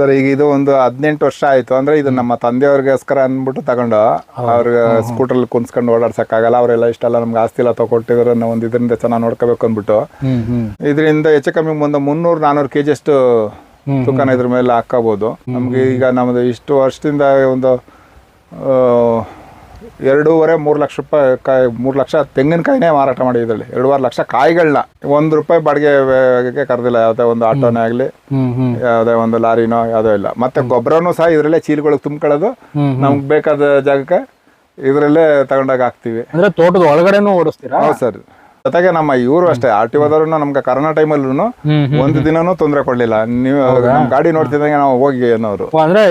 Sir ಈಗ ಇದು ಒಂದು ಹದಿನೆಂಟು ವರ್ಷ ಆಯ್ತು. ಅಂದ್ರೆ ಇದು ನಮ್ಮ ತಂದೆಯವ್ರಿಗೋಸ್ಕರ ಅಂದ್ಬಿಟ್ಟು ತಗೊಂಡು ಅವ್ರಿಗೆ ಸ್ಕೂಟರ್ ಕುನ್ಸ್ಕೊಂಡು ಓಡಾಡ್ಸಕ್ಕಾಗಲ್ಲ. ಅವರೆಲ್ಲ ಇಷ್ಟೆಲ್ಲ ನಮ್ಗೆ ಆಸ್ತಿ ಎಲ್ಲ ತಗೊಟ್ಟಿದ್ರು. ನಾವು ಒಂದು ಇದರಿಂದ ಚೆನ್ನಾಗಿ ನೋಡ್ಕೋಬೇಕು ಅಂದ್ಬಿಟ್ಟು. ಇದರಿಂದ ಹೆಚ್ಚು ಕಮ್ಮಿ ಒಂದು ಮುನ್ನೂರು ನಾನೂರು ಕೆ ಅಷ್ಟು ತೂಕನ ಇದ್ರ ಮೇಲೆ ಹಾಕೋಬಹುದು ನಮ್ಗೆ ಈಗ ನಮ್ದು ಇಷ್ಟು ವರ್ಷದಿಂದ ಒಂದು ಎರಡೂವರೆ ಮೂರು ಲಕ್ಷ ರೂಪಾಯಿ ಕಾಯಿ ಮೂರು ಲಕ್ಷ ತೆಂಗಿನಕಾಯಿನೇ ಮಾರಾಟ ಮಾಡಿ ಇದರಲ್ಲಿ. ಎರಡೂವರೆ ಲಕ್ಷ ಕಾಯಿಗಳನ್ನ ಒಂದು ರೂಪಾಯಿ ಬಾಡಿಗೆ ಕರೆದಿಲ್ಲ ಯಾವುದೇ ಒಂದು ಆಟೋನೇ ಆಗಲಿ ಯಾವುದೇ ಒಂದು ಲಾರಿನೋ ಯಾವುದೋ ಇಲ್ಲ. ಮತ್ತೆ ಗೊಬ್ಬರನೂ ಸಹ ಇದರಲ್ಲೇ ಚೀಲಗಳಿಗೆ ತುಂಬಿಕೊಳ್ಳೋದು ನಮ್ಗೆ ಬೇಕಾದ ಜಾಗಕ್ಕೆ ಇದರಲ್ಲೇ ತಗೊಂಡಾಗ ಹಾಕ್ತಿವಿ. ಅಂದ್ರೆ ತೋಟದ ಒಳಗಡೆನೂ ಓಡಿಸ್ತೀರಾ? ಹೌದು ಸರ್. ಜೊತೆಗೆ ನಮ್ಮ ಇವರು ಅಷ್ಟೇ ಆರ್ ಟಿ ಓದವ್ರು ನಮ್ಗೆ ಕರೋನಾ ಟೈಮಲ್ಲೂ ಒಂದು ದಿನನೂ ತೊಂದರೆ ಕೊಡ್ಲಿಲ್ಲ. ನೀವು ನಮ್ಮ ಗಾಡಿ ನೋಡ್ತಿದ್ದಂಗೆ ನಾವು ಹೋಗಿ ಅನ್ನೋರು. ಅಂದ್ರೆ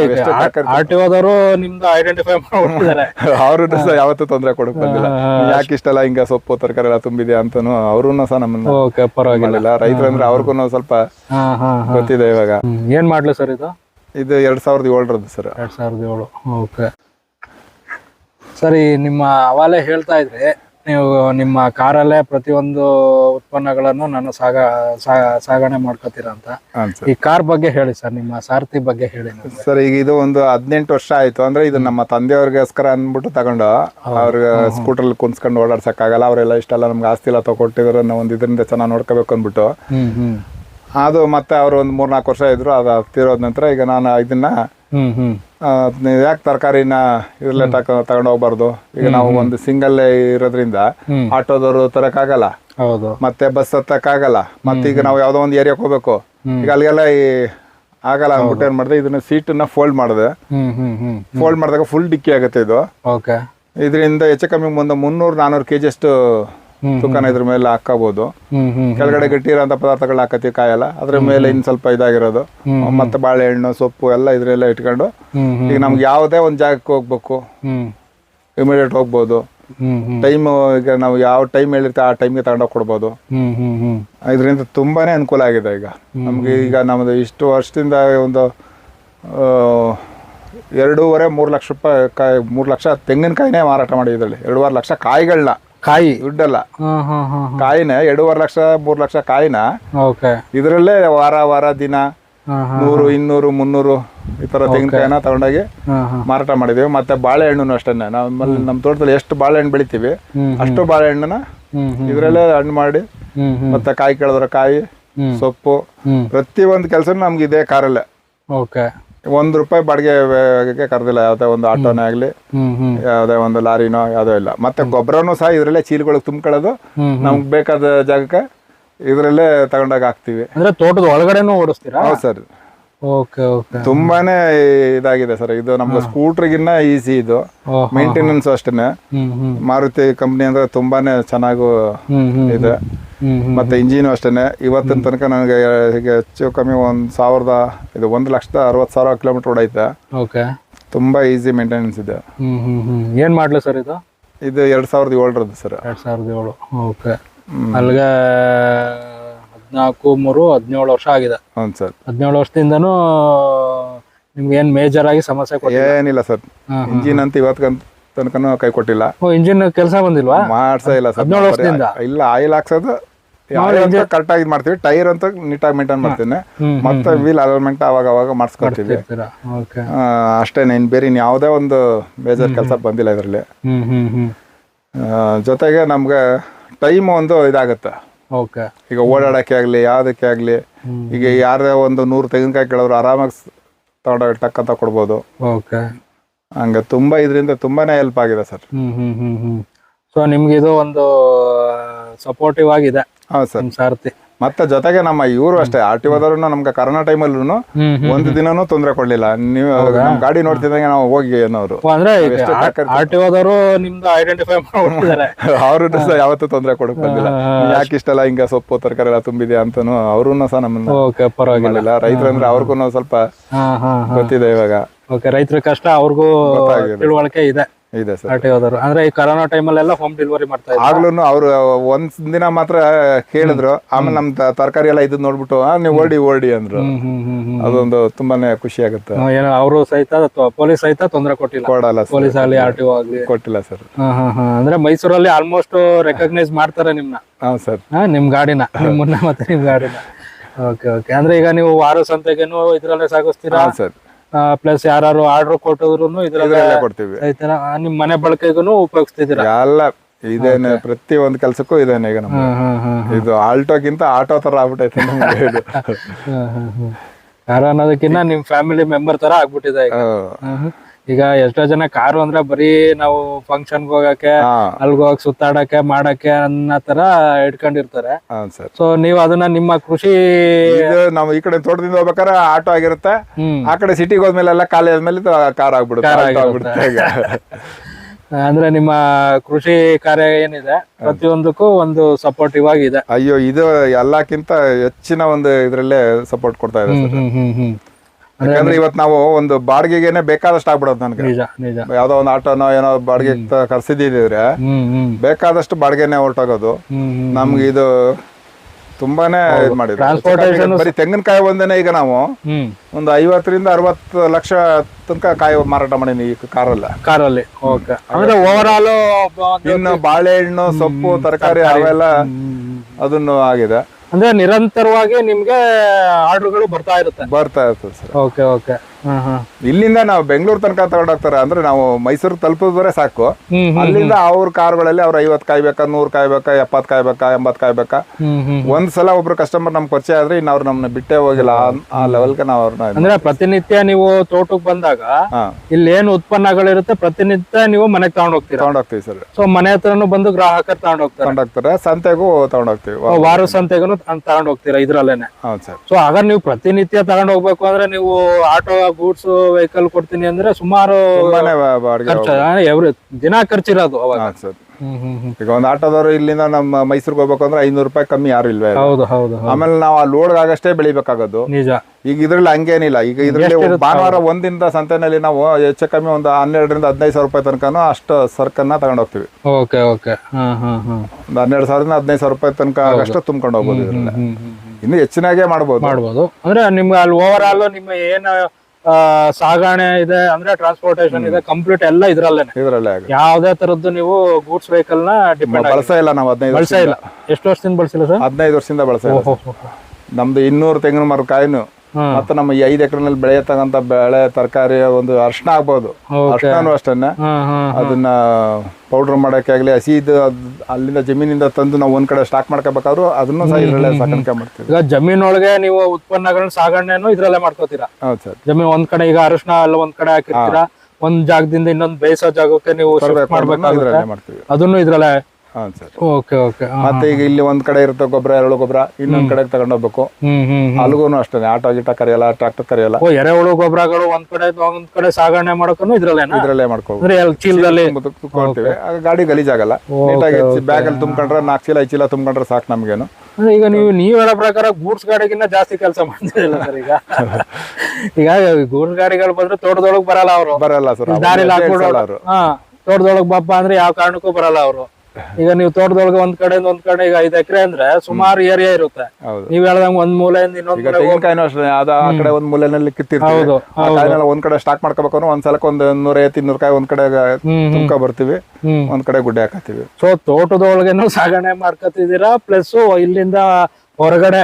ಆರ್ ಟಿ ಓದವರು ನಿಮ್ದು ಐಡೆಂಟಿಫೈ ಮಾಡ್ಬಿಟ್ಟಿದ್ದಾರೆ ಅವರು ಸಹ ಯಾವತ್ತೂ ತೊಂದರೆ ಕೊಡಕ್ ಬಂದಿಲ್ಲ. ಯಾಕೆ ಇಷ್ಟೆಲ್ಲ ಹಿಂಗ ಸೊಪ್ಪು ತರಕಾರಿ ಎಲ್ಲ ತುಂಬಿದೆ ಅಂತಾನು ಅವರು ಸಹ ನಮ್ಮನ್ನ ಪರವಾಗಿಲ್ಲ. ರೈತರು ಅಂದ್ರೆ ಅವ್ರಿಗೂ ಸ್ವಲ್ಪ ಗೊತ್ತಿದೆ ಇವಾಗ. ಏನ್ ಮಾಡ್ಲಿ ಸರ್ ಇದು? ಇದು ಎರಡ್ ಸಾವಿರದ ಏಳರದ್ದು ಸರ್. ಎರಡ್ ಸಾವಿರದ ಏಳು. ಓಕೆ. ಸರಿ ನಿಮ್ಮ ಹವಾಲೆ ಹೇಳ್ತಾ ಇದ್ರಿ ನೀವು ನಿಮ್ಮ ಕಾರಲ್ಲೇ ಪ್ರತಿಯೊಂದು ಉತ್ಪನ್ನಗಳನ್ನು ನಾನು ಸಾಗ ಸಾಗಣೆ ಮಾಡ್ಕೋತೀರಾ ಅಂತ. ಹಾಂ ಸರ್. ಈ ಕಾರ್ ಬಗ್ಗೆ ಹೇಳಿ ಸರ್ ನಿಮ್ಮ ಸಾರಥಿ ಬಗ್ಗೆ ಹೇಳಿ ನಮ್ಗೆ. ಸರ್ ಈಗ ಇದು ಒಂದು ಹದಿನೆಂಟು ವರ್ಷ ಆಯ್ತು. ಅಂದ್ರೆ ಇದು ನಮ್ಮ ತಂದೆಯವ್ರಿಗೋಸ್ಕರ ಅಂದ್ಬಿಟ್ಟು ತಗೊಂಡು ಅವ್ರಿಗೆ ಸ್ಕೂಟರ್ ಕುನ್ಸ್ಕೊಂಡು ಓಡಾಡ್ಸಕ್ಕಾಗಲ್ಲ. ಅವರೆಲ್ಲ ಇಷ್ಟೆಲ್ಲ ನಮ್ಗೆ ಆಸ್ತಿ ಎಲ್ಲ ತಗೊಟ್ಟಿದ್ರು. ನಾವು ಒಂದು ಇದರಿಂದ ಚೆನ್ನಾಗಿ ನೋಡ್ಕೋಬೇಕು ಅಂದ್ಬಿಟ್ಟು. ಹ್ಮ್ ಹ್ಮ್. ಅದು ಮತ್ತೆ ಅವರು ಒಂದು ಮೂರ್ನಾಲ್ಕು ವರ್ಷ ಇದ್ರು. ಅದು ತೀರೋದ ನಂತರ ಈಗ ನಾನು ಇದನ್ನ ಹ್ಮ್ ಹ್ಮ್. ಯಾಕೆ ತರಕಾರಿನ ಇದ್ರಲ್ಲೇ ತಗೊಂಡು ಹೋಗ್ಬಾರ್ದು ಈಗ ನಾವು ಒಂದು ಸಿಂಗಲ್ ಇರೋದ್ರಿಂದ. ಆಟೋದವರು ತರಕಾಗಲ್ಲ ಹೌದು. ಮತ್ತೆ ಬಸ್ ಹತ್ತಕ್ಕಾಗಲ್ಲ. ಮತ್ತೆ ಈಗ ನಾವು ಯಾವ್ದೋ ಒಂದು ಏರಿಯಾಕ್ ಹೋಗ್ಬೇಕು. ಈಗ ಅಲ್ಲಿಗೆಲ್ಲ ಈ ಆಗಲ್ಲ ಅಂದ್ಬಿಟ್ಟು ಏನ್ ಮಾಡಿದೆ ಇದನ್ನ ಸೀಟನ್ನ ಫೋಲ್ಡ್ ಮಾಡಿದೆ. ಫೋಲ್ಡ್ ಮಾಡಿದಾಗ ಫುಲ್ ಡಿಕ್ಕಿ ಆಗುತ್ತೆ ಇದು. ಓಕೆ. ಇದರಿಂದ ಹೆಚ್ಚು ಕಮ್ಮಿ ಒಂದು ಮುನ್ನೂರು ನಾನೂರು ಕೆ ಅಷ್ಟು ತೂಕನ ಇದ್ರ ಮೇಲೆ ಹಾಕಬಹುದು ಕೆಳಗಡೆ ಗಟ್ಟಿ ಇರೋಂಥ ಪದಾರ್ಥಗಳನ್ನ ಹಾಕತಿ ಕಾಯಲ್ಲ. ಅದ್ರ ಮೇಲೆ ಇನ್ ಸ್ವಲ್ಪ ಇದಾಗಿರೋದು. ಮತ್ತೆ ಬಾಳೆಹಣ್ಣು ಸೊಪ್ಪು ಎಲ್ಲ ಇದ್ರೆಲ್ಲ ಇಟ್ಕೊಂಡು ಈಗ ನಮ್ಗೆ ಯಾವುದೇ ಒಂದು ಜಾಗಕ್ಕೆ ಹೋಗ್ಬೇಕು. ಇಮಿಡಿಯೇಟ್ ಹೋಗ್ಬೋದು. ಟೈಮ್ ಈಗ ನಾವು ಯಾವ ಟೈಮ್ ಹೇಳಿರ್ತೀವಿ ಆ ಟೈಮ್ಗೆ ತಗೊಂಡೋಗಿ ಕೊಡ್ಬೋದು. ಇದರಿಂದ ತುಂಬಾನೇ ಅನುಕೂಲ ಆಗಿದೆ ಈಗ. ನಮ್ಗೆ ಈಗ ನಮ್ದು ಇಷ್ಟು ವರ್ಷದಿಂದ ಒಂದು ಎರಡೂವರೆ ಮೂರು ಲಕ್ಷ ರೂಪಾಯಿ ಕಾಯಿ ಮೂರು ಲಕ್ಷ ತೆಂಗಿನಕಾಯಿನೇ ಮಾರಾಟ ಮಾಡಿ ಇದರಲ್ಲಿ ಎರಡೂವರೆ ಲಕ್ಷ ಕಾಯಿಗಳನ್ನ ಕಾಯಿ ದುಡ್ಡಲ್ಲ ಕಾಯಿನ ಎರಡೂವರೆ ಲಕ್ಷ ಮೂರ್ ಲಕ್ಷ ಕಾಯಿನ ಇದರಲ್ಲೇ ವಾರ ವಾರ ದಿನ ನೂರು ಇನ್ನೂರು ಮುನ್ನೂರು ಈ ತರ ತೆಂಗಿನಕಾಯಿನ ತಗೊಂಡೋಗಿ ಮಾರಾಟ ಮಾಡಿದೀವಿ. ಮತ್ತೆ ಬಾಳೆಹಣ್ಣು ಅಷ್ಟನ್ನ ನಮ್ಮಲ್ಲಿ ನಮ್ಮ ತೋಟದಲ್ಲಿ ಎಷ್ಟು ಬಾಳೆಹಣ್ಣು ಬೆಳಿತೀವಿ ಅಷ್ಟು ಬಾಳೆಹಣ್ಣನ್ನ ಇದರಲ್ಲೇ ಹಣ್ಣು ಮಾಡಿ ಮತ್ತೆ ಕಾಯಿ ಕೇಳಿದ್ರೆ ಕಾಯಿ ಸೊಪ್ಪು ಪ್ರತಿ ಪ್ರತಿಯೊಂದು ಕೆಲಸ ನಮ್ಗೆ ಇದೇ ಕಾರಲ್ಲೇ. ಓಕೆ. ಒಂದು ರೂಪಾಯಿ ಬಾಡಿಗೆ ಕರೆದಿಲ್ಲ ಯಾವುದೇ ಒಂದು ಆಟೋನೇ ಆಗಲಿ ಯಾವುದೇ ಒಂದು ಲಾರಿನೋ ಯಾವುದೋ ಇಲ್ಲ. ಮತ್ತೆ ಗೊಬ್ಬರನೂ ಸಹ ಇದರಲ್ಲೇ ಚೀಲಗಳಿಗೆ ತುಂಬಿಕೊಳ್ಳೋದು ನಮ್ಗೆ ಬೇಕಾದ ಜಾಗಕ್ಕೆ ಇದರಲ್ಲೇ ತಗೊಂಡಾಗ ಹಾಕ್ತಿವಿ. ಅಂದ್ರೆ ತೋಟದ ಒಳಗಡೆನೂ ಓಡಿಸ್ತೀರಾ? ಹೌದು ಸರ್. Okay okay. ತುಂಬಾನೇ ಇದಾಗಿದೆ ಸರ್. ಇದು ನಮ್ಗೆ ಸ್ಕೂಟ್ರಿಗಿನ್ನ ಈಸಿ ಇದು. ಮೇಂಟೆನೆನ್ಸ್ ಅಷ್ಟೇನೆ. ಮಾರುತಿ ಕಂಪ್ನಿ ಅಂದ್ರೆ ತುಂಬಾನೇ ಚೆನ್ನಾಗೂ ಇದೆ. ಮತ್ತೆ ಇಂಜಿನು ಅಷ್ಟೇನೆ. ಇವತ್ತಿನ ತನಕ ನನಗೆ ಹೆಚ್ಚು ಕಮ್ಮಿ ಒಂದು ಸಾವಿರದ ಇದು ಒಂದು ಲಕ್ಷದ ಅರವತ್ತು ಸಾವಿರ ಕಿಲೋಮೀಟರ್ ಓಡೈತೆ ಓಕೆ. ತುಂಬಾ ಈಸಿ ಮೇಂಟೆನೆನ್ಸ್ ಇದೆ. ಏನು ಮಾಡ್ಲಿ ಸರ್ ಇದು? ಇದು ಎರಡ್ ಸಾವಿರದ ಏಳರದ್ದು ಸರ್. ಎರಡ್ ಸಾವಿರದ ಏಳು. ಓಕೆ. ಅಲ್ಲಿಗೆ ಹದಿನಾಲ್ಕು ಮೂರು ಹದಿನೇಳು ವರ್ಷ ಆಗಿದೆ. ಹೌದು ಸರ್. ಹದಿನೇಳು ವರ್ಷದಿಂದನೂ ನಿಮ್ಗೆ ಏನು ಮೇಜರ್ ಆಗಿ ಸಮಸ್ಯೆ ಏನಿಲ್ಲ ಸರ್. ಇಂಜಿನ್ ಅಂತ ಇವತ್ತಿಗಂತ ತನಕನೂ ಕೈ ಕೊಟ್ಟಿಲ್ಲ. ಓ ಇಂಜಿನ್ ಕೆಲಸ ಬಂದಿಲ್ವಾ? ಮಾಡ್ಸೇ ಇಲ್ಲ ಸರ್. ಹದಿನೇಳು ವರ್ಷದಿಂದ? ಇಲ್ಲ ಆಯಿಲ್ ಹಾಕ್ಸೋದು ಕರೆಕ್ಟ್ ಆಗಿ ಮಾಡ್ತೀವಿ. ಟೈರ್ ಅಂತ ನೀಟಾಗಿ ಮೇಂಟೈನ್ ಮಾಡ್ತೀನಿ. ಮತ್ತೆ ವೀಲ್ ಅಲೈನ್ಮೆಂಟ್ ಅವಾಗ ಅವಾಗ ಮಾಡಿಸ್ಕೊಳ್ತೀವಿ ಅಷ್ಟೇ ಇನ್ ಬೇರೆ ಇನ್ ಯಾವುದೇ ಒಂದು ಮೇಜರ್ ಕೆಲಸ ಬಂದಿಲ್ಲ ಇದರಲ್ಲಿ. ಜೊತೆಗೆ ನಮ್ಗೆ ಟೈಮ್ ಒಂದು ಇದಾಗುತ್ತೆ. ಓಕೆ. ಈಗ ಓಡಾಡಕ್ಕೆ ಆಗಲಿ ಯಾವುದಕ್ಕೆ ಆಗಲಿ ಈಗ ಯಾರೇ ಒಂದು ನೂರು ತೆಂಗಿನಕಾಯಿ ಕೇಳಿದ್ರು ಆರಾಮಾಗಿ ತಗೊಂಡೋಗಿ ಟಕ್ ಅಂತ ಕೊಡ್ಬೋದು. ಓಕೆ. ಹಂಗೆ ತುಂಬಾ ಇದರಿಂದ ತುಂಬಾನೇ ಹೆಲ್ಪ್ ಆಗಿದೆ ಸರ್. ಸೊ ನಿಮ್ಗೆ ಇದು ಒಂದು ಸಪೋರ್ಟಿವ್ ಆಗಿದೆ. ಹೌದು ಸರ್. ಸಾರಥಿ. ಮತ್ತೆ ಜೊತೆಗೆ ನಮ್ಮ ಇವರು ಅಷ್ಟೇ ಆರ್ ಟಿ ಓದವ್ರು ನಮ್ಗೆ ಕರೋನಾ ಟೈಮಲ್ಲೂ ಒಂದು ದಿನನೂ ತೊಂದರೆ ಕೊಡ್ಲಿಲ್ಲ. ನೀವು ನಮ್ಮ ಗಾಡಿ ನೋಡ್ತಿದ್ದಂಗೆ ನಾವು ಹೋಗಿ ಅನ್ನೋರು. ಅಂದ್ರೆ ಆರ್ ಟಿ ಓದವರು ನಿಮ್ದು ಐಡೆಂಟಿಫೈ ಮಾಡ್ಬಿಟ್ಟಿದ್ದಾರೆ ಅವರು ಸಹ ಯಾವತ್ತೂ ತೊಂದರೆ ಕೊಡಕ್ ಬಂದಿಲ್ಲ ಯಾಕೆ ಇಷ್ಟೆಲ್ಲ ಹಿಂಗ ಸೊಪ್ಪು ತರಕಾರಿ ಎಲ್ಲ ತುಂಬಿದೆ ಅಂತಾನು ಅವ್ರನ್ನ ಸಹ ನಮ್ಮನ್ನ ಪರವಾಗಿಲ್ಲ. ರೈತರು ಅಂದ್ರೆ ಅವ್ರಿಗೂ ಸ್ವಲ್ಪ ಗೊತ್ತಿದೆ ಇವಾಗ. ಓಕೆ ರೈತರ ಕಷ್ಟ ಅವ್ರಿಗೂ. ತಿಳುವಳಿಕೆ ಇದೆ. ಇದೆ ಸರ್. ಅಂದ್ರೆ ಈ ಕರೋನಾ ಟೈಮಲ್ಲೆಲ್ಲ ಹೋಮ್ ಡೆಲಿವರಿ ಮಾಡ್ತಾ ಇದ್ದಾರೆ ಆಗ್ಲೂ ಅವ್ರು ಒಂದ್ ದಿನ ಮಾತ್ರ ಕೇಳಿದ್ರು ಆಮೇಲೆ ನಮ್ ತ- ತರಕಾರಿ ಎಲ್ಲ ಇದ್ ನೋಡ್ಬಿಟ್ಟು ಆ ನೀವು ಓಡಿ ಓಡಿ ಅಂದ್ರು. ಅದೊಂದು ತುಂಬಾನೇ ಖುಷಿ ಆಗುತ್ತೆ. ಏನೋ ಅವರು ಸಹಿತ ಪೊಲೀಸ್ ಸಹಿತ ತೊಂದರೆ ಕೊಟ್ಟಿಲ್ಲ. ಕೊಡಲ್ಲ ಸರ್. ಪೊಲೀಸ್ ಅಲ್ಲಿ ಆರ್ ಟಿ ಓ ಆಗ್ಲಿ. ಕೊಟ್ಟಿಲ್ಲ ಸರ್. ಅಂದ್ರೆ ಮೈಸೂರಲ್ಲಿ ಆಲ್ಮೋಸ್ಟ್ ರೆಕಗ್ನೈಸ್ ಮಾಡ್ತಾರೆ ನಿಮ್ನ. ಹಾ ಸರ್. ಹಾ ನಿಮ್ ಗಾಡಿನ. ನಿಮ್ಮನ್ನ ಮತ್ತೆ ನಿಮ್ ಗಾಡಿನ. Okay okay. ಅಂದ್ರೆ ಈಗ ನೀವು ವಾರ ಸಂತೆಗೇನು ಇದ್ರಲ್ಲೇ ಸಾಗಿಸ್ತೀರಾ ಹಾಂ ಸರ್. ಪ್ಲಸ್ ಯಾರು ಆರ್ಡರ್ ಕೊಟ್ಟಿದ್ರು ಇದ್ರಲ್ಲೇ ಕೊಡ್ತೀವಿ. ನಿಮ್ ಮನೆ ಬಳಕೆಗೂ ಉಪಯೋಗಿಸ್ತಿದ್ದೀರಾ? ಎಲ್ಲ ಇದೇನೆ ಪ್ರತಿ ಒಂದ್ ಕೆಲ್ಸಕ್ಕೂ ಇದೇನೆ ಈಗ ನಮ್ಮ ಇದು ಆಲ್ಟೋಗಿಂತ ಆಟೋ ತರ ಆಗ್ಬಿಟ್ಟೈತೆ ನಮ್ಗೆ ಇದು. ಕಾರು ಅನ್ನೋದಕ್ಕಿಂತ ನಿಮ್ ಫ್ಯಾಮಿಲಿ ಮೆಂಬರ್ ತರ ಆಗ್ಬಿಟ್ಟಿದೆ ಈಗ. ಈಗ ಎಷ್ಟೋ ಜನ ಕಾರು ಅಂದ್ರೆ ಬರೀ ನಾವು ಫಂಕ್ಷನ್ ಹೋಗಕ್ಕೆ ಅಲ್ಗ್ ಹೋಗಕ್ ಸುತ್ತಾಡಕ್ಕೆ ಮಾಡಕ್ಕೆ ಅನ್ನೋ ತರ ಇಟ್ಕೊಂಡಿರ್ತಾರೆ. ಸೊ ನೀವು ಅದನ್ನ ನಿಮ್ಮ ಕೃಷಿ ನಾವು ಈ ಕಡೆ ತೋಟದಿಂದ ಹೋಗ್ಬೇಕಾದ್ರೆ ಆಟೋ ಆಗಿರುತ್ತೆ. ಆ ಕಡೆ ಸಿಟಿಗೆ ಹೋದ್ಮೇಲೆ ಎಲ್ಲ ಖಾಲಿ ಆದ್ಮೇಲೆ ಕಾರ್ ಆಗ್ಬಿಡುತ್ತೆ ಅಂದ್ರೆ ನಿಮ್ಮ ಕೃಷಿ ಕಾರ್ಯ ಏನಿದೆ ಪ್ರತಿಯೊಂದಕ್ಕೂ ಒಂದು ಸಪೋರ್ಟಿವ್ ಆಗಿದೆ. ಅಯ್ಯೋ ಇದು ಎಲ್ಲಕ್ಕಿಂತ ಹೆಚ್ಚಿನ ಒಂದು ಇದ್ರಲ್ಲೇ ಸಪೋರ್ಟ್ ಕೊಡ್ತಾ ಇದೆ ಸರ್. ಹ್ಮ್ ಹ್ಮ್ ಹ್ಮ್. ಯಾಕಂದ್ರೆ ಇವತ್ತು ನಾವು ಒಂದು ಬಾಡಿಗೆಗೆನೆ ಬೇಕಾದಷ್ಟು ಆಗ್ಬಿಡೋದು ನನಗೆ. ನಿಜ ನಿಜ. ಯಾವ್ದೋ ಒಂದು ಆಟೋನೋ ಏನೋ ಬಾಡಿಗೆ ಕರ್ಸಿದ್ರೆ ಬೇಕಾದಷ್ಟು ಬಾಡಿಗೆನೆ ಹೊರಟೋಗೋದು. ನಮ್ಗೆ ಇದು ತುಂಬಾನೇ ಇದು ಮಾಡಿದ್ರು. ಟ್ರಾನ್ಸ್ಪೋರ್ಟೇಷನ್ ಬರೀ ತೆಂಗಿನಕಾಯಿ ಒಂದೇನೆ ಈಗ ನಾವು. ಒಂದು ಐವತ್ತರಿಂದ ಅರವತ್ತು ಲಕ್ಷ ತನಕ ಕಾಯಿ ಮಾರಾಟ ಮಾಡೀನಿ ಈ ಕಾರಲ್ಲ. ಕಾರಲ್ಲಿ ಓಕೆ. ಅಂದ್ರೆ ಓವರ್ ಆಲ್ ಇನ್ನು ಬಾಳೆಹಣ್ಣು ಸೊಪ್ಪು ತರಕಾರಿ ಅವೆಲ್ಲ ಅದನ್ನು ಆಗಿದೆ. ಅಂದ್ರೆ ನಿರಂತರವಾಗಿ ನಿಮ್ಗೆ ಆರ್ಡರ್ಗಳು ಬರ್ತಾ ಇರುತ್ತೆ. ಬರ್ತಾ ಇರ್ತದೆ ಸರ್. ಓಕೆ ಓಕೆ ಇಲ್ಲಿಂದ ನಾವು ಬೆಂಗಳೂರು ತನಕ ತಗೊಂಡೋಗ್ತಾರೆ. ಅಂದ್ರೆ ನಾವು ಮೈಸೂರು ತಲುಪಿದ್ರೆ ಸಾಕು. ಅಲ್ಲಿಂದ ಅವ್ರ ಕಾರ್ಗಳಲ್ಲಿ ಅವ್ರ ಐವತ್ ಕಾಯ್ಬೇಕಾ ನೂರ್ ಕಾಯ್ಬೇಕಾ ಎಪ್ಪತ್ ಕಾಯ್ಬೇಕಾ ಎಂಬತ್ ಕಾಯ್ಬೇಕಾ? ಹ್ಮ್ ಹ್ಮ್ ಒಂದ್ ಸಲ ಒಬ್ರು ಕಸ್ಟಮರ್ ನಮ್ ಪರಿಚಯ ಆದ್ರೆ ಇನ್ನು ಅವ್ರು ನಮ್ಮನ್ನ ಬಿಟ್ಟೆ ಹೋಗಿಲ್ಲ. ಆ- ಲೆವೆಲ್ ಲೆವೆಲ್ಗೆ ನಾವು ಅವ್ರನ್ನ ಅಂದ್ರೆ ಪ್ರತಿನಿತ್ಯ ನೀವು ತೋಟಕ್ ಬಂದಾಗ ಇಲ್ಲಿ ಏನು ಉತ್ಪನ್ನಗಳಿರುತ್ತೆ ಪ್ರತಿನಿತ್ಯ ನೀವು ಮನೆಗೆ ತಗೊಂಡೋಗ್ತೀವಿ ಹೋಗ್ತೀರಾ ತಗೊಂಡೋಗ್ತೀವಿ ಸರ್. ಸೊ ಮನೆ ಹತ್ರನು ಬಂದು ಗ್ರಾಹಕ ತಗೊಂಡ್ ಹೋಗ್ತಾರೆ ತಗೊಂಡೋಗ್ತಾರೆ. ಸಂತೆಗೂ ತಗೊಂಡೋಗ್ತೀವಿ. ವಾರ ಸಂತೆಗೂ ತಗೊಂಡೋಗ್ತೀರಾ ಇದ್ರಲ್ಲೇನೆ? ಹೌದು ಸರ್. ಸೊ ಆಗ ನೀವು ಪ್ರತಿನಿತ್ಯ ತಗೊಂಡೋಗ್ಬೇಕು ಅಂದ್ರೆ ನೀವು ಆಟೋ ಗೂಡ್ಸ್ ವೆಹಿಕಲ್ ಕೊಡ್ತೀನಿ ಅಂದ್ರೆ ಸುಮಾರು ತುಂಬಾನೇ ಬಾ- ಬಾಡಿಗೆ ಖರ್ಚು. ಎವ್ರಿ ದಿನ ಖರ್ಚಿರೋದು ಅವಾಗ. ಹಾ ಸರ್. ಹ್ಮ್ ಹ್ಮ್ ಹ್ಮ್. ಈಗ ಒಂದು ಆಟೋದವರು ಇಲ್ಲಿಂದ ನಮ್ಮ ಮೈಸೂರಿಗೆ ಹೋಗ್ಬೇಕು ಅಂದ್ರೆ ಐನೂರು ರೂಪಾಯಿ ಕಮ್ಮಿ ಯಾರು ಇಲ್ವೇ ಇಲ್ಲ. ಹೌದು ಹೌದು ಹೌದು. ಆಮೇಲೆ ನಾವು ಆ ಲೋಡ್ ಆಗಷ್ಟೇ ಬೆಳಿಬೇಕಾಗೋದು. ನಿಜ. ಈಗ ಇದ್ರಲ್ಲಿ ಹಂಗೇನಿಲ್ಲ. ಈಗ ಇದ್ರಲ್ಲಿ ಭಾನುವಾರ ಒಂದಿನದ ಸಂತೆನಲ್ಲಿ ನಾವು ಹೆಚ್ಚು ಕಮ್ಮಿ ಒಂದು ಹನ್ನೆರಡರಿಂದ ಹದಿನೈದು ಸಾವಿರ ರೂಪಾಯಿ ತನಕನೂ ಅಷ್ಟು ಸರಕನ್ನ ತಗೊಂಡು ಹೋಗ್ತೀವಿ. Okay okay. ಒಂದು ಹನ್ನೆರಡು ಸಾವಿರದಿಂದ ಹದಿನೈದು ಸಾವಿರ ರೂಪಾಯಿ ತನಕ ಆಗಷ್ಟು ತುಂಬ್ಕೊಂಡು ಹೋಗ್ಬೋದು ಇದ್ರಲ್ಲಿ. ಹ್ಮ್ ಹ್ಮ್ ಹ್ಮ್. ಇನ್ನು ಹೆಚ್ಚಿನಾಗೆ ಮಾಡ್ಬೋದು. ಮಾಡ್ಬೋದು. ಅಂದ್ರೆ ನಿಮ್ಗೆ ಅಲ್ಲಿ ಓವರ್ ಆಲ್ ನಿಮ್ಮ ಏನು ಸಾಗಣೆ ಇದೆ ಅಂದ್ರೆ ಟ್ರಾನ್ಸ್ಪೋರ್ಟೇಷನ್ ಇದೆ ಕಂಪ್ಲೀಟ್ ಎಲ್ಲ ಇದ್ರಲ್ಲೇ ಇದರಲ್ಲೇ ಯಾವ್ದೇ ತರದ್ದು ನೀವು ಗೂಡ್ಸ್ ವೆಹಿಕಲ್ನ ಡಿಪೆಂಡ್ ಬಳಸ ಇಲ್ಲ ನಾವು ಹದಿನೈದು ಬಳಸ ಇಲ್ಲ. ಎಷ್ಟು ವರ್ಷದಿಂದ ಬಳಸಿಲ್ಲ ಸರ್? ಹದಿನೈದು ವರ್ಷದಿಂದ ಬಳಸ ನಮ್ದು ಇನ್ನೂರು ತೆಂಗಿನ ಮರ ಕಾಯಿನು. ಮತ್ತೆ ನಮ್ಮ ಈ ಐದು ಎಕರೆನಲ್ಲಿ ಬೆಳೆಯತಕ್ಕಂತ ಬೆಳೆ ತರಕಾರಿ ಒಂದು ಅರ್ಶನ ಆಗ್ಬೋದು. ಅರ್ಶನೂ ಅಷ್ಟನ್ನ ಅದನ್ನ ಪೌಡರ್ ಮಾಡಕ್ಕೆ ಆಗ್ಲಿ ಹಸಿ ಇದು ಅಲ್ಲಿಂದ ಜಮೀನಿಂದ ತಂದು ನಾವು ಒಂದ್ ಕಡೆ ಸ್ಟಾಕ್ ಮಾಡ್ಕೋಬೇಕಾದ್ರು ಅದನ್ನು ಸಹ ಇದರಲ್ಲೇ ಸಾಕಾಣಿಕೆ ಮಾಡ್ತೀವಿ. ಈಗ ಜಮೀನೊಳಗೆ ನೀವು ಉತ್ಪನ್ನಗಳನ್ನ ಸಾಗಣೆನು ಇದ್ರಲ್ಲೇ ಮಾಡ್ಕೋತೀರಾ? ಹೌದು ಸರ್. ಜಮೀನ್ ಒಂದ್ ಕಡೆ ಈಗ ಅರಿಶಿನ ಎಲ್ಲ ಒಂದ್ ಕಡೆ ಹಾಕಿರ್ತೀರಾ? ಒಂದ್ ಜಾಗದಿಂದ ಇನ್ನೊಂದ್ ಬೇಯಿಸೋ ಜಾಗಕ್ಕೆ ನೀವು ಮಾಡ್ತೀವಿ. ಅದನ್ನು ಇದ್ರಲ್ಲೇ ಹೌದು ಸರ್. Okay okay. ಮತ್ತೆ ಈಗ ಇಲ್ಲಿ ಒಂದ್ ಕಡೆ ಇರುತ್ತೆ ಗೊಬ್ಬರ ಎರೆಹುಳು ಗೊಬ್ಬರ ಇನ್ನೊಂದ್ ಕಡೆ ತಗೊಂಡೋಗ್ಬೇಕು. ಅಲ್ಲಿಗೂ ಅಷ್ಟೇ ಆಟೋ ಗಿಟ ಕರೆಯಲ್ಲ ಟ್ರಾಕ್ಟರ್ ಕರೆಯಲ್ಲ. ಓ ಎರೆಹುಳು ಗೊಬ್ಬರಗಳು ಒಂದ್ ಕಡೆ ಒಂದ್ ಕಡೆ ಸಾಗಣೆ ಮಾಡೋಕನು ಇದ್ರಲ್ಲೇ ಇದ್ರಲ್ಲೇ ಮಾಡ್ಕೋಬೇಕು ಅಂದ್ರೆ ಚೀಲದಲ್ಲಿ? ತುಂಬ್ಕೊಳ್ತೀವಿ ಗಾಡಿ ಗಲೀಜಾಗಲ್ಲ. ನೀಟಾಗಿ ಬ್ಯಾಗ್ ಅಲ್ಲಿ ತುಂಬಕೊಂಡ್ರೆ ನಾಲ್ಕು ಚೀಲ ಐದು ಚೀಲ ತುಂಬಕೊಂಡ್ರೆ ಸಾಕು ನಮ್ಗೇನು. ಈಗ ನೀವು ನೀವ್ ಹೇಳೋ ಪ್ರಕಾರ ಗೂಡ್ಸ್ ಗಾಡಿಗಿನ್ನ ಜಾಸ್ತಿ ಕೆಲಸ ಮಾಡ್ತಿರಲ್ಲ ಸರ್ ಈಗ. ಈಗ ಗೂಡ್ಸ್ ಗಾಡಿಗಳು ಬಂದ್ರೆ ತೋಟದೊಳಗ್ ಬರಲ್ಲ ಅವರು. ಬರಲ್ಲ ಸರ್ ದಾರಿಲಿ ಹಾಕ್ಬಿಡೋರು. ಅವರು. ಹಾ ತೋಟದೊಳಗ್ ಬಪ್ಪ ಅಂದ್ರೆ ಯಾವ ಕಾರಣಕ್ಕೂ ಬರಲ್ಲ ಅವರು. ಈಗ ನೀವು ತೋಟದೊಳಗೆ ಒಂದ್ ಕಡೆ ಒಂದ್ ಕಡೆ ಈಗ ಐದ್ ಎಕರೆ ಅಂದ್ರೆ ಸುಮಾರು ಏರಿಯಾ ಇರುತ್ತೆ. ನೀವ್ ಹೇಳ್ದಂಗ್ ಒಂದ್ ಮೂಲೆಯಿಂದ ಇನ್ನೊಂದ್ ಈಗ ತೆಂಗಿನಕಾಯಿನೂ ಅಷ್ಟೇ ಅದ ಆ ಕಡೆ ಒಂದ್ ಮೂಲೆನಲ್ಲಿ ಕಿತ್ತಿರ್ತೀವಿ. ಕಾಯಿನೆಲ್ಲ ಒಂದ್ ಕಡೆ ಸ್ಟಾಕ್ ಮಾಡ್ಕೋಬೇಕು ಅಂದ್ರೆ ಒಂದ್ ಸಲಕ್ಕೆ ಒಂದ್ ನೂರೈವತ್ತು ಇನ್ನೂರು ಕಾಯಿ ಒಂದ್ ಕಡೆ ತುಂಬ ತುಂಬ್ಕೊ ಬರ್ತೀವಿ. ಒಂದ್ ಕಡೆ ಗುಡ್ಡೆ ಹಾಕತ್ತೀವಿ. ಸೊ ತೋಟದೊಳಗೇನು ಸಾಗಣೆ ಮಾಡ್ಕೊತಿದ್ದೀರಾ ಪ್ಲಸ್ ಇಲ್ಲಿಂದ ಹೊರಗಡೆ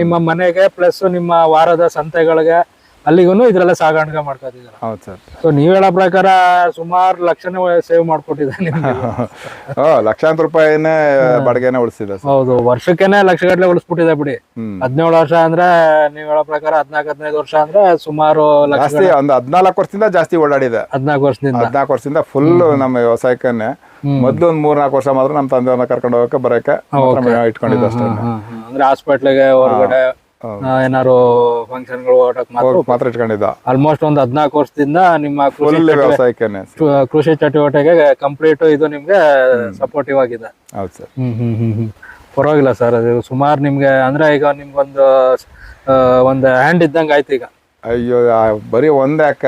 ನಿಮ್ಮ ಮನೆಗೆ ಪ್ಲಸ್ ನಿಮ್ಮ ವಾರದ ಸಂತೆಗಳಿಗೆ ಅಲ್ಲಿಗೂ ಇದ್ರೆಲ್ಲ ಸಾಗಾಣಿಕೆ ಮಾಡ್ಕೊತಿದ್ದೀರಾ ಹೌದು ಸರ್. ಸೊ ನೀವ್ ಹೇಳೋ ಪ್ರಕಾರ ಸುಮಾರು ಲಕ್ಷನೇ ಸೇವ್ ಮಾಡ್ಕೊಟ್ಟಿದೆ ನಿಮ್ಗೆ. ಓ ಲಕ್ಷಾಂತರ ರೂಪಾಯಿನೇ ಬಾಡಿಗೆನೆ ಉಳಿಸಿದೆ ಹೌದು ವರ್ಷಕ್ಕೆನೆ ಲಕ್ಷಗಟ್ಟಲೆ ಉಳಿಸ್ಬಿಟ್ಟಿದೆ ಬಿಡಿ. ಹದಿನೇಳು ವರ್ಷ ಅಂದ್ರೆ ನೀವ್ ಹೇಳೋ ಪ್ರಕಾರ ಹದಿನಾಲ್ಕು ಹದಿನೈದು ವರ್ಷ ಅಂದ್ರೆ ಸುಮಾರು ಜಾಸ್ತಿ ಒಂದು ಹದಿನಾಲ್ಕು ವರ್ಷದಿಂದ ಜಾಸ್ತಿ ಓಡಾಡಿದೆ. ಹದಿನಾಲ್ಕು ವರ್ಷದಿಂದ. ಹದಿನಾಲ್ಕು ವರ್ಷದಿಂದ ಫುಲ್ ನಮ್ಮ ವ್ಯವಸಾಯಕ್ಕೆ ಮೊದ್ಲು ಒಂದ್ ಮೂರ್ ನಾಲ್ಕು ವರ್ಷ ಮಾತ್ರ ನಮ್ಮ ತಂದೆಯವ್ರನ್ನ ಕರ್ಕೊಂಡು ಹೋಗಕ್ಕೆ ಬರಕ್ಕೆ ಇಟ್ಕೊಂಡಿದ್ದು ಅಷ್ಟೇ. ಅಂದ್ರೆ ಹಾಸ್ಪಿಟ್ಲಿಗೆ ಹೊರಗಡೆ ಏನಾರು ಫಂಕ್ಷನ್ಗಳು ಮಾತ್ರ ಇಟ್ಕೊಂಡಿದ್ದ? ಆಲ್ಮೋಸ್ಟ್ ಒಂದ್ ಹದ್ನಾಲ್ಕು ವರ್ಷದಿಂದ ನಿಮ್ಮ ಕೃಷಿ ವ್ಯವಸಾಯಕ್ಕೆ ಕೃಷಿ ಚಟುವಟಿಕೆಗೆ ಕಂಪ್ಲೀಟ್ ಇದು ನಿಮ್ಗೆ ಸಪೋರ್ಟಿವ್ ಆಗಿದೆ. ಹೌದು ಸರ್. ಹ್ಮ್ ಹ್ಮ್ ಹ್ಮ್ ಹ್ಮ್. ಪರವಾಗಿಲ್ಲ ಸರ್ ಅದು ಸುಮಾರು ನಿಮ್ಗೆ ಅಂದ್ರೆ ಈಗ ನಿಮ್ಗೊಂದು ಒಂದು ಹ್ಯಾಂಡ್ ಇದ್ದಂಗೆ ಆಯ್ತು ಈಗ. ಅಯ್ಯೋ ಬರೀ ಒಂದೇ ಅಕ್ಕ.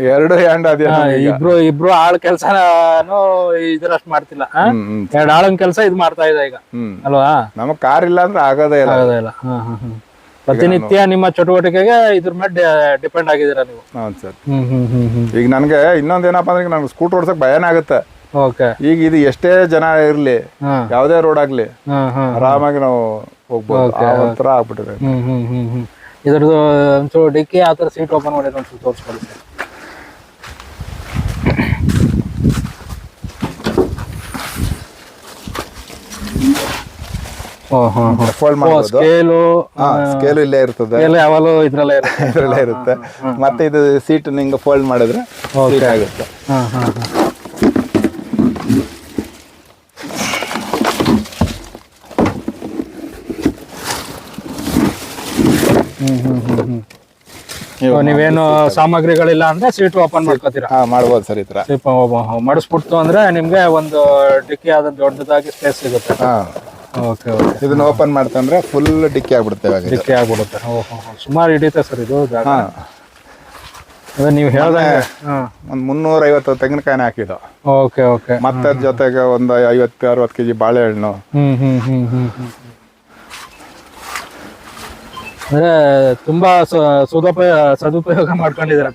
ಎರಡು ಹ್ಯಾಂಡ್ ಅದ. ಇಬ್ರು ಇಬ್ರು ಆಳ್ ಕೆಲ್ಸನೂ ಇದ್ರಷ್ಟು ಮಾಡ್ತಿಲ್ಲ ಎರಡು ಆಳನ್ ಕೆಲಸ ಇದು ಮಾಡ್ತಾ ಇದೆ ಈಗ. ಅಲ್ವಾ? ನಮಗ್ ಕಾರ್ ಇಲ್ಲ ಅಂದ್ರೆ ಆಗೋದೇ ಇಲ್ಲ. ಆಗೋದೇ ಇಲ್ಲ. ಹ್ಮ್ ಹ್ಮ್ ಹ್ಮ್. ಪ್ರತಿನಿತ್ಯ ನಿಮ್ಮ ಚಟುವಟಿಕೆಗೆ ಇದ್ರ ಮೇಲೆ ಡಿಪೆಂಡ್ ಆಗಿದ್ದೀರಾ ನೀವು? ಹೌದು ಸರ್. ಈಗ ನನಗೆ ಇನ್ನೊಂದ್ ಏನಪ್ಪಾ ಅಂದ್ರೆ ನನಗೆ ಸ್ಕೂಟರ್ ಓಡ್ಸಕ್ ಭಯನೇ ಆಗುತ್ತೆ. ಈಗ ಇದು ಎಷ್ಟೇ ಜನ ಇರ್ಲಿ ಯಾವ್ದೇ ರೋಡ್ ಆಗ್ಲಿ ಆರಾಮಾಗಿ ನಾವು ಹೋಗ್ಬೋದು. ಒಂಥರ ಆಗ್ಬಿಟ್ಟಿದೆ. ಇದ್ರದ್ದು ಒಂಚೂರು ಡಿಕ್ಕಿ ಆ ಥರ ಸೀಟ್ ಓಪನ್ ಮಾಡಿದ್ರೆ ಒಂಚೂರು ತೋರಿಸ್ಕೊಳ್ಳಿ ಸರ್ ಓ ಹಾಂ ಹಾಂ ಫೋಲ್ಡ್ ಮಾಡ್ಬೋದು? ಸ್ಕೇಲು ಸ್ಕೇಲ್ ಇಲ್ಲೇ ಇರ್ತದೆ. ಇಲ್ಲ ಯಾವಾಗಲೂ ಇದ್ರಲ್ಲೇ ಇರುತ್ತೆ. ಇದ್ರಲ್ಲೇ ಇರುತ್ತೆ. ಮತ್ತೆ ಇದು ಸೀಟ್ ನಿಂಗೆ ಫೋಲ್ಡ್ ಮಾಡಿದ್ರೆ ಸೀಟ್ ಆಗುತ್ತೆ. ನೀವೇನು ಸಾಮಗ್ರಿಗಳಿಲ್ಲ ಅಂದ್ರೆ ಸೀಟ್ ಓಪನ್ ಮಾಡ್ಕೋತೀರಾ? ಹಾ ಮಾಡ್ಬೋದು ಸರ್ ಈ ತರ ಮಾಡಿಸ್ಬಿಡ್ತು ಅಂದ್ರೆ ನಿಮ್ಗೆ ಒಂದು ಡಿಕ್ಕಿ ಆದ ದೊಡ್ಡದಾಗಿ ಸ್ಪೇಸ್ ಸಿಗುತ್ತೆ. ಹಾ. ಓಕೆ ಓಕೆ ಇದನ್ನ ಓಪನ್ ಮಾಡ್ತಂದ್ರೆ ಫುಲ್ ಡಿಕ್ಕಿ ಆಗ್ಬಿಡುತ್ತೆ ಇವಾಗ ಇದು. ಡಿಕ್ಕಿ ಆಗ್ಬಿಡುತ್ತೆ. ಓಹೋ ಸುಮಾರು ಹಿಡಿಯುತ್ತೆ ಸರ್ ಇದು ಜಾಗ. ಹಾ. ಅದೇ ನೀವು ಹೇಳ್ದಂಗೆ ಹಾಂ. ಒಂದ್ ಮುನ್ನೂರ ಐವತ್ತು ತೆಂಗಿನಕಾಯಿನ ಹಾಕಿದ್ದು. Okay okay. ಮತ್ತೆ ಅದ್ರ ಜೊತೆಗೆ ಒಂದು ಐವತ್ತು ಅರವತ್ತು ಕೆಜಿ ಬಾಳೆಹಣ್ಣು. ಹ್ಮ್ ಹ್ಮ್ ಹ್ಮ್ ಹ್ಮ್ ಹ್ಮ್. ಅಂದ್ರೆ ತುಂಬಾ ಸ- ಸದುಪಯೋಗ ಸದುಪಯೋಗ ಮಾಡ್ಕೊಂಡಿದ್ದೀರ?